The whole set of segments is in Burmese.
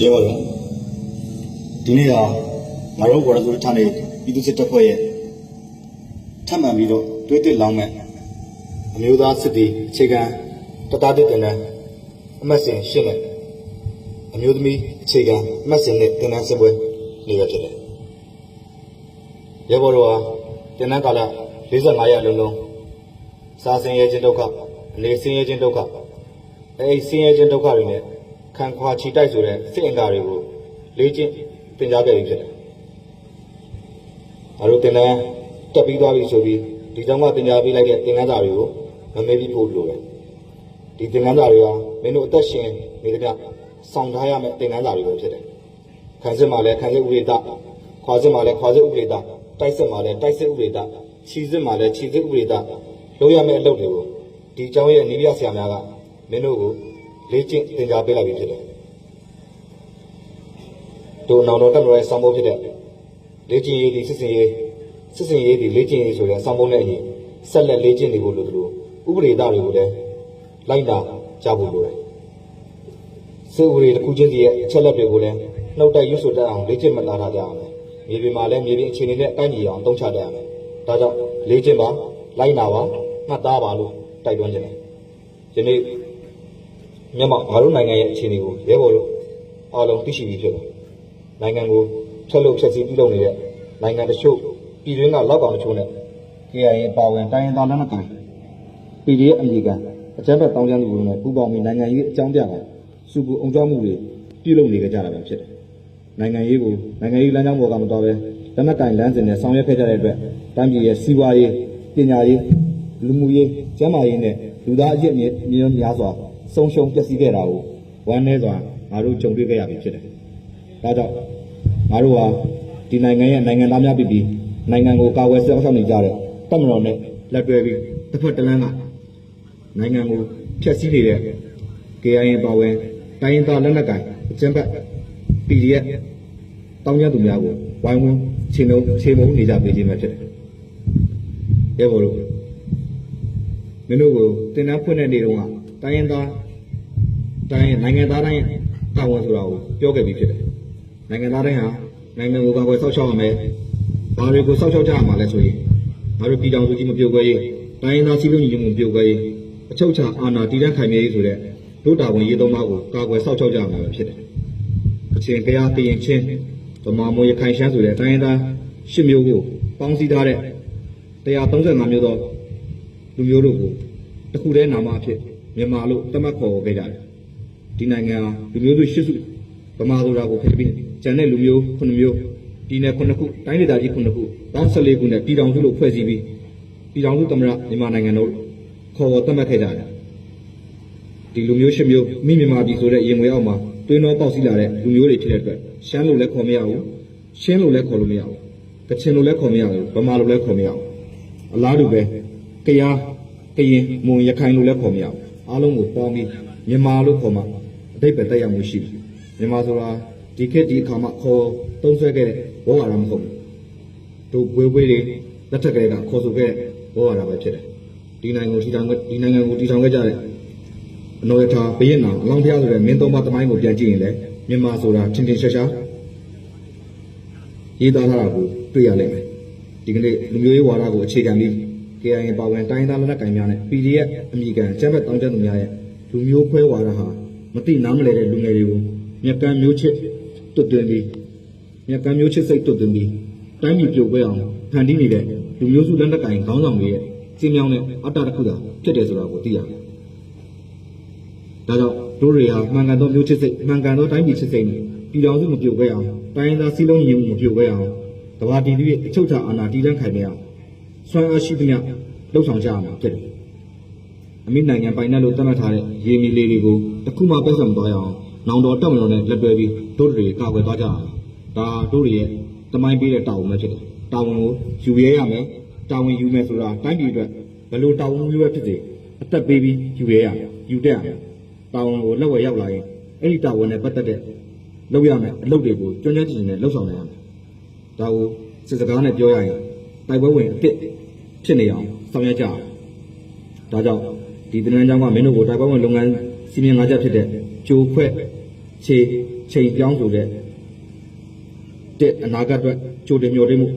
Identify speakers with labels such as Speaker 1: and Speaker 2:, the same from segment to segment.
Speaker 1: ပြောပါတော့ဒီနေ့ဟာငါတို့ဘော်ရဆိုထားနေပြည်သူစစ်တပ်ဖွဲ့ရဲ့ထပ်မံပြီးတော့တွဲတစ်လောင်းမဲ့အမျိုးသားစစ်တီအခြေခံတတတစ်တင်တဲ့အမတ်စဉ်ရှင်းနဲ့အမျိုးသမီးအခြေခံအမတ်စဉ်နဲ့တင်တဲ့စစ်ပွဲနေရဖြစ်တယ်ရဲဘော်တော်ဟာတင်တဲ့ကာလ45ရက်လုံးလုံးစားစင်ရဲခြင်းဒုက္ခအနေစင်ရဲခြင်းဒုက္ခအဲဒီစင်ရဲခြင်းဒုက္ခတွေနဲ့ ခံခွာချီတိုက်ဆိုတဲ့စစ်အင်္ဂါတွေကိုလေ့ကျင့်သင်ကြားခဲ့ပြီးဖြစ်တယ်။ငါတို့တင်တဲ့တက်ပြီးသွားပြီဆိုပြီးဒီကြောင့်မှသင်ကြားပေးလိုက်တဲ့သင်ခန်းစာတွေကိုမမေ့ပြီးဖို့လိုတယ်။ဒီသင်ခန်းစာတွေဟာမင်းတို့အသက်ရှင်နေတဲ့ပြဆောင်ထားရမယ့်သင်ခန်းစာတွေပဲဖြစ်တယ်။ခံစစ်မှာလည်းခံစစ်ဥပဒေတခွာစစ်မှာလည်းခွာစစ်ဥပဒေတတိုက်စစ်မှာလည်းတိုက်စစ်ဥပဒေတခြီစစ်မှာလည်းခြီစစ်ဥပဒေတလုပ်ရမယ့်အလုပ်တွေကိုဒီအကြောင်းရဲ့အနည်းပြဆရာများကမင်းတို့ကို လေ့ကျင့်သင်ကြားပေးလိုက်ပြီဖြစ်တယ်။တို့နောင်တော်တက်မတော်ရဲ့ဆောင်းပုံးဖြစ်တဲ့လေ့ကျင့်ရေးဒီစစ်စင်ရေးစစ်စင်ရေးဒီလေ့ကျင့်ရေးဆိုတဲ့ဆောင်းပုံးနဲ့အညီဆက်လက်လေ့ကျင့်နေဖို့လိုသလိုဥပဒေသားတွေကိုလည်းလိုက်နာကြဖို့လိုတယ်။စစ်ဥပဒေတစ်ခုချင်းစီရဲ့အချက်လက်တွေကိုလည်းနှုတ်တိုက်ရွတ်ဆိုတတ်အောင်လေ့ကျင့်မှလာထားကြအောင်မယ်။မြေပြင်မှာလည်းမြေပြင်အခြေအနေနဲ့တိုက်ညီအောင်အသုံးချတတ်ရမယ်။ဒါကြောင့်လေ့ကျင့်ပါလိုက်နာပါမှတ်သားပါလို့တိုက်တွန်းချင်တယ်။ယနေ့ မြန်မာငါတို့နိုင်ငံရဲ့အခြေအနေကိုရဲဘော်တို့အားလုံးသိရှိပြီးဖြစ်တယ်။နိုင်ငံကိုဖျက်လို့ဖျက်ဆီးပြုလုပ်နေတဲ့နိုင်ငံတချို့ပြည်တွင်းကလောက်ကောင်တချို့နဲ့ KIA ပါဝင်တိုင်းရင်းသားလက်နက်ကိုင် PDF အမေရိကန်အကြမ်းဖက်တောင်းကျမ်းသူတွေနဲ့ပူးပေါင်းပြီးနိုင်ငံရေးအကြောင်းပြတာစုပူအောင်ကြောမှုတွေပြုလုပ်နေကြတာပဲဖြစ်တယ်။နိုင်ငံရေးကိုနိုင်ငံရေးလမ်းကြောင်းပေါ်ကမတော်ပဲလက်နက်ကင်လမ်းစဉ်နဲ့ဆောင်ရွက်ခဲ့ကြတဲ့အတွက်တိုင်းပြည်ရဲ့စီးပွားရေးပညာရေးလူမှုရေးကျန်းမာရေးနဲ့လူသားအကျင့်မြေမြေများစွာ ဆုံးရှုံးပျက်စီးခဲ့တာကိုဝမ်းနည်းစွာငါတို့ကြုံတွေ့ခဲ့ရပြီဖြစ်တယ်။ဒါကြောင့်ငါတို့ဟာဒီနိုင်ငံရဲ့နိုင်ငံသားများပြည်ပြီးနိုင်ငံကိုကာကွယ်စောင့်ရှောက်နေကြတဲ့တပ်မတော်နဲ့လက်တွဲပြီးတစ်ဖက်တစ်လမ်းကနိုင်ငံကိုဖျက်ဆီးနေတဲ့ KIA ပါဝင်တိုင်းရင်းသားလက်နက်ကိုင်အကြမ်းဖက် PDF တောင်းကျမ်းသူများကိုဝိုင်းဝန်းချိန်လုံးချိန်မုံနေကြပေးခြင်းပဲဖြစ်တယ်။ရဲဘော်တို့မင်းတို့ကိုတင်တန်းဖွင့်တဲ့နေ့တုန်းက တိုင်းရင်းသားတိုင်းနိုင်ငံသားတိုင်းတာဝန်ဆိုတာကိုပြောခဲ့ပြီးဖြစ်တယ်။နိုင်ငံသားတိုင်းဟာနိုင်ငံကိုကာကွယ်စောင့်ရှောက်ရမယ်။ဘာတွေကိုစောင့်ရှောက်ကြရမှာလဲဆိုရင်ငါတို့ပြည်တော်စုကြီးမပြုတ်ခွဲရေးတိုင်းရင်းသားစည်းလုံးညီညွတ်မှုပြုတ်ခွဲရေးအချုပ်ချာအာဏာတည်တံ့ခိုင်မြဲရေးဆိုတဲ့တို့တာဝန်ရေးသုံးပါးကိုကာကွယ်စောင့်ရှောက်ကြရမှာပဲဖြစ်တယ်။အချင်းတရားတည်ရင်ချင်းဗမာမိုးရခိုင်ရှမ်းဆိုတဲ့တိုင်းရင်းသားရှစ်မျိုးကိုပေါင်းစည်းထားတဲ့135မျိုးသောလူမျိုးတို့ကိုတစ်ခုတည်းနာမအဖြစ် မြန်မာလို့သတ်မှတ်ခေါ်ခဲ့ကြတယ်။ဒီနိုင်ငံဟာလူမျိုးစုရှစ်စုဗမာဆိုတာကိုဖိပြီးကျန်တဲ့လူမျိုး9မျိုးပြည်နယ်9ခုတိုင်းဒေသကြီး9ခုပေါင်း14ခုနဲ့ပြည်ထောင်စုလို့ဖွဲ့စည်းပြီးပြည်ထောင်စုသမ္မတမြန်မာနိုင်ငံတို့ခေါ်ဝေါ်သတ်မှတ်ခဲ့ကြတယ်။ဒီလူမျိုးရှစ်မျိုးမိမြန်မာပြည်ဆိုတဲ့ရင်ငွေအောက်မှာတွင်းတော်ပေါက်စီးလာတဲ့လူမျိုးတွေဖြစ်တဲ့အတွက်ရှမ်းလို့လည်းခေါ်မရဘူးရှင်းလို့လည်းခေါ်လို့မရဘူးကချင်လို့လည်းခေါ်မရဘူးဗမာလို့လည်းခေါ်မရဘူးအလားတူပဲကယားကရင်မွန်ရခိုင်လို့လည်းခေါ်မရဘူး အားလုံးကိုပေါင်းပြီးမြန်မာလို့ခေါ်မှအတိတ်ပဲတက်ရောက်မှုရှိတယ်မြန်မာဆိုတာဒီခေတ်ဒီအခါမှာခေါ်သုံးဆွဲခဲ့တဲ့ဘောဝါဒမဟုတ်ဘူးတို့ဘွေးဘွေးတွေလက်ထက်ကလေးကခေါ်ဆိုခဲ့တဲ့ဘောဝါဒပဲဖြစ်တယ်ဒီနိုင်ငံကိုထီထောင်ဒီနိုင်ငံကိုထီထောင်ခဲ့ကြတဲ့အနော်ရထာဘရင်နာအလောင်းဖျားဆိုတဲ့မင်းသုံးပါးတမိုင်းကိုပြန်ကြည့်ရင်လည်းမြန်မာဆိုတာထင်ထင်ရှားရှားရေးသားထားတာကိုတွေ့ရလိမ့်မယ်ဒီကနေ့လူမျိုးရေးဝါဒကိုအခြေခံပြီး KIA ပါဝင်တိုင်းသားလက်နက်ကိုင်များနဲ့ PDF အမိကန်ကျန်းဖက်တောင်းကျမ်းသူများရဲ့လူမျိုးခွဲဝါဒဟာမတိနားမလဲတဲ့လူငယ်တွေကိုမြက်ကမ်းမျိုးချစ်တွတ်တွင်ပြီးမြက်ကမ်းမျိုးချစ်စိတ်တွတ်တွင်ပြီးတိုင်းပြည်ပြိုကွဲအောင်ဖန်တီးနေတဲ့လူမျိုးစုလက်နက်ကိုင်ခေါင်းဆောင်တွေရဲ့စင်းမြောင်းတဲ့အတ္တတစ်ခုသာဖြစ်တယ်ဆိုတာကိုသိရတယ်။ဒါကြောင့်တို့တွေဟာမှန်ကန်သောမျိုးချစ်စိတ်မှန်ကန်သောတိုင်းပြည်ချစ်စိတ်နဲ့ပြည်တော်စုမပြိုကွဲအောင်တိုင်းရင်းသားစည်းလုံးညီမှုမပြိုကွဲအောင်တဘာတီတွေအချုပ်ချာအာဏာတည်တံ့ခိုင်မြဲအောင် ဆွမ်းအားရှိသမျှလှုပ်ဆောင်ကြရမှာဖြစ်တယ်။အမိနိုင်ငံပိုင်နယ်လို့သတ်မှတ်ထားတဲ့ရေမီလေးတွေကိုတစ်ခုမှပြတ်ဆံမသွားရအောင်နောင်တော်တက်မတော်နဲ့လက်တွဲပြီးတို့တွေကာကွယ်သွားကြရအောင်။ဒါတို့တွေရဲ့တမိုင်းပေးတဲ့တာဝန်ပဲဖြစ်တယ်။တာဝန်ကိုယူရဲရမယ်။တာဝန်ယူမယ်ဆိုတာတိုင်းပြည်အတွက်ဘယ်လိုတာဝန်မျိုးပဲဖြစ်စေအသက်ပေးပြီးယူရဲရမယ်။ယူတက်ရမယ်။တာဝန်ကိုလက်ဝဲရောက်လာရင်အဲ့ဒီတာဝန်နဲ့ပတ်သက်တဲ့လုပ်ရမယ်အလုပ်တွေကိုကျွမ်းကျွမ်းကျင်ကျင်နဲ့လုပ်ဆောင်နိုင်ရမယ်။ဒါကိုစစ်စကားနဲ့ပြောရရင် တိုက်ပွဲဝင်အဖြစ်ဖြစ်နေအောင်ဆောင်ရွက်ကြအောင်ဒါကြောင့်ဒီတင်နန်းကျောင်းကမင်းတို့ကိုတိုက်ပွဲဝင်လုပ်ငန်းစီမံငါးချက်ဖြစ်တဲ့ကြိုခွဲ့ခြေချိန်ပြောင်းဆိုတဲ့တဲ့အနာဂတ်အတွက်ကြိုတင်မျှော်လင့်မှု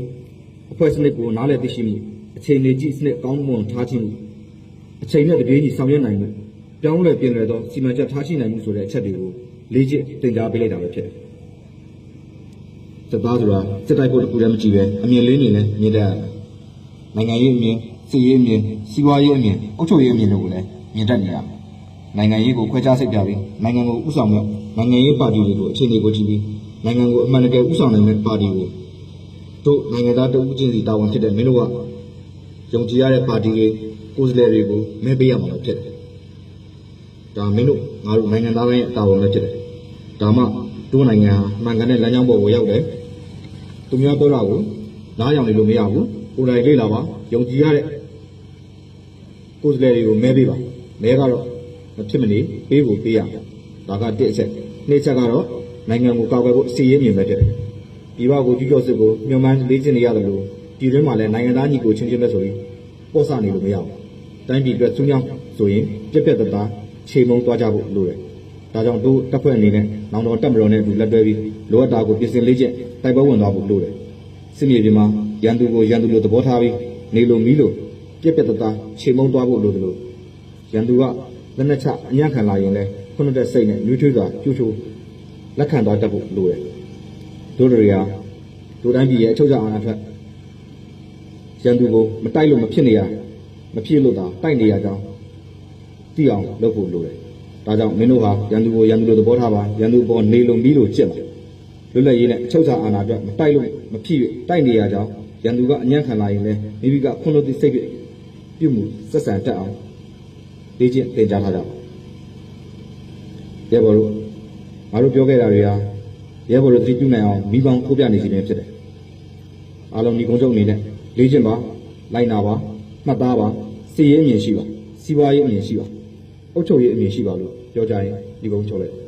Speaker 1: အဖွဲ့စနစ်ကိုနားလည်သိရှိမှုအချိန်နေကြည့်စနစ်ကောင်းမွန်ထားခြင်းမှုအချိန်နဲ့တပြေးညီဆောင်ရွက်နိုင်မှုပြောင်းလဲပြင်လဲသောစီမံချက်ထားရှိနိုင်မှုဆိုတဲ့အချက်တွေကိုလေ့ကျင့်သင်ကြားပေးလိုက်တာပဲဖြစ်တယ် စသားဆိုတာစစ်တိုက်ဖို့တခုတည်းမကြည့်ပဲအမြင်လေးနေနဲ့မြင်တတ်ရတယ်။နိုင်ငံရေးအမြင်စီရေးအမြင်စီးပွားရေးအမြင်အုပ်ချုပ်ရေးအမြင်တို့ကိုလည်းမြင်တတ်နေရမယ်။နိုင်ငံရေးကိုခွဲခြားစိတ်ပြပြီးနိုင်ငံကိုဥဆောင်မြောက်နိုင်ငံရေးပါတီတွေကိုအခြေအနေကိုကြည့်ပြီးနိုင်ငံကိုအမှန်တကယ်ဥဆောင်နိုင်တဲ့ပါတီကိုတို့နိုင်ငံသားတဦးချင်းစီတာဝန်ဖြစ်တဲ့မင်းတို့ကယုံကြည်ရတဲ့ပါတီတွေကိုယ်စားလှယ်တွေကိုမဲပေးရမှာလို့ဖြစ်တယ်။ဒါမင်းတို့ငါတို့နိုင်ငံသားတိုင်းရဲ့အတာဝန်ပဲဖြစ်တယ်။ဒါမှတို့နိုင်ငံဟာမှန်ကန်တဲ့လမ်းကြောင်းပေါ်ကိုရောက်တယ်။ သူများပြောတာကိုနားယောင်နေလို့မရဘူး။ကိုယ်တိုင်လေ့လာပါယုံကြည်ရတဲ့ကိုယ်စားလှယ်တွေကိုမဲပေးပါ။မဲကတော့မဖြစ်မနေပေးဖို့ပေးရမယ်။ဒါကတစ်အချက်။နှစ်ချက်ကတော့နိုင်ငံကိုကာကွယ်ဖို့စီရေးမြင်ပဲဖြစ်တယ်။ဒီဘကိုကြည့်ကြော့စစ်ကိုညှို့မှန်းလေ့ကျင့်နေရတယ်လို့ဒီတွင်းမှာလည်းနိုင်ငံသားညီကိုချင်းချင်းပဲဆိုပြီးပေါ့ဆနေလို့မရဘူး။တိုင်းပြည်အတွက်သူများဆိုရင်ပြက်ပြက်တသားချိန်မုံသွားကြဖို့လိုတယ်။ ဒါကြောင့်တို့တပ်ဖွဲ့အနေနဲ့နောင်တော်တပ်မတော်နဲ့အတူလက်တွဲပြီးလိုအပ်တာကိုပြင်ဆင်လေ့ကျင့်တိုက်ပွဲဝင်သွားဖို့လိုတယ်။စစ်မြေပြင်မှာရန်သူကိုရန်သူလိုသဘောထားပြီးနေလိုမီလိုပြက်ပြက်တသားချိန်မုံသွားဖို့လိုတယ်လို့ရန်သူကလက်နက်ချအညံ့ခံလာရင်လည်းခုနတဲ့စိတ်နဲ့နှွေးထွေးစွာကျူးချိုးလက်ခံသွားတတ်ဖို့လိုတယ်။တို့တွေဟာတို့တိုင်းပြည်ရဲ့အချုပ်အခြာအာဏာထက်ရန်သူကိုမတိုက်လို့မဖြစ်နေရမဖြစ်လို့သာတိုက်နေရကြောင်းသိအောင်လုပ်ဖို့လိုတယ်။ ဒါကြောင့်မင်းတို့ဟာရန်သူကိုရန်သူလိုသဘောထားပါရန်သူပေါ်နေလို့မီးလို့ကြက်ပါလွတ်လပ်ရေးနဲ့အချုပ်အခြာအာဏာအတွက်မတိုက်လို့မဖြစ်၍တိုက်နေရကြောင်းရန်သူကအညံ့ခံလာရင်လည်းမိမိကခွန်းလို့သိစိတ်ပြုမှုဆက်ဆံတတ်အောင်လေ့ကျင့်သင်ကြားထားကြပါရဲဘော်တို့ငါတို့ပြောခဲ့တာတွေဟာရဲဘော်တို့သတိပြုနိုင်အောင်မိဘကိုပြနေစီခြင်းဖြစ်တယ်အားလုံးဒီကုန်းချုပ်အနေနဲ့လေ့ကျင့်ပါလိုက်နာပါမှတ်သားပါစီရေးအမြင်ရှိပါစီးပွားရေးအမြင်ရှိပါ အုပ်ချုပ်ရေးအမြင်ရှိပါလို့ပြောကြရင်ဒီကုန်းချုပ်လိုက်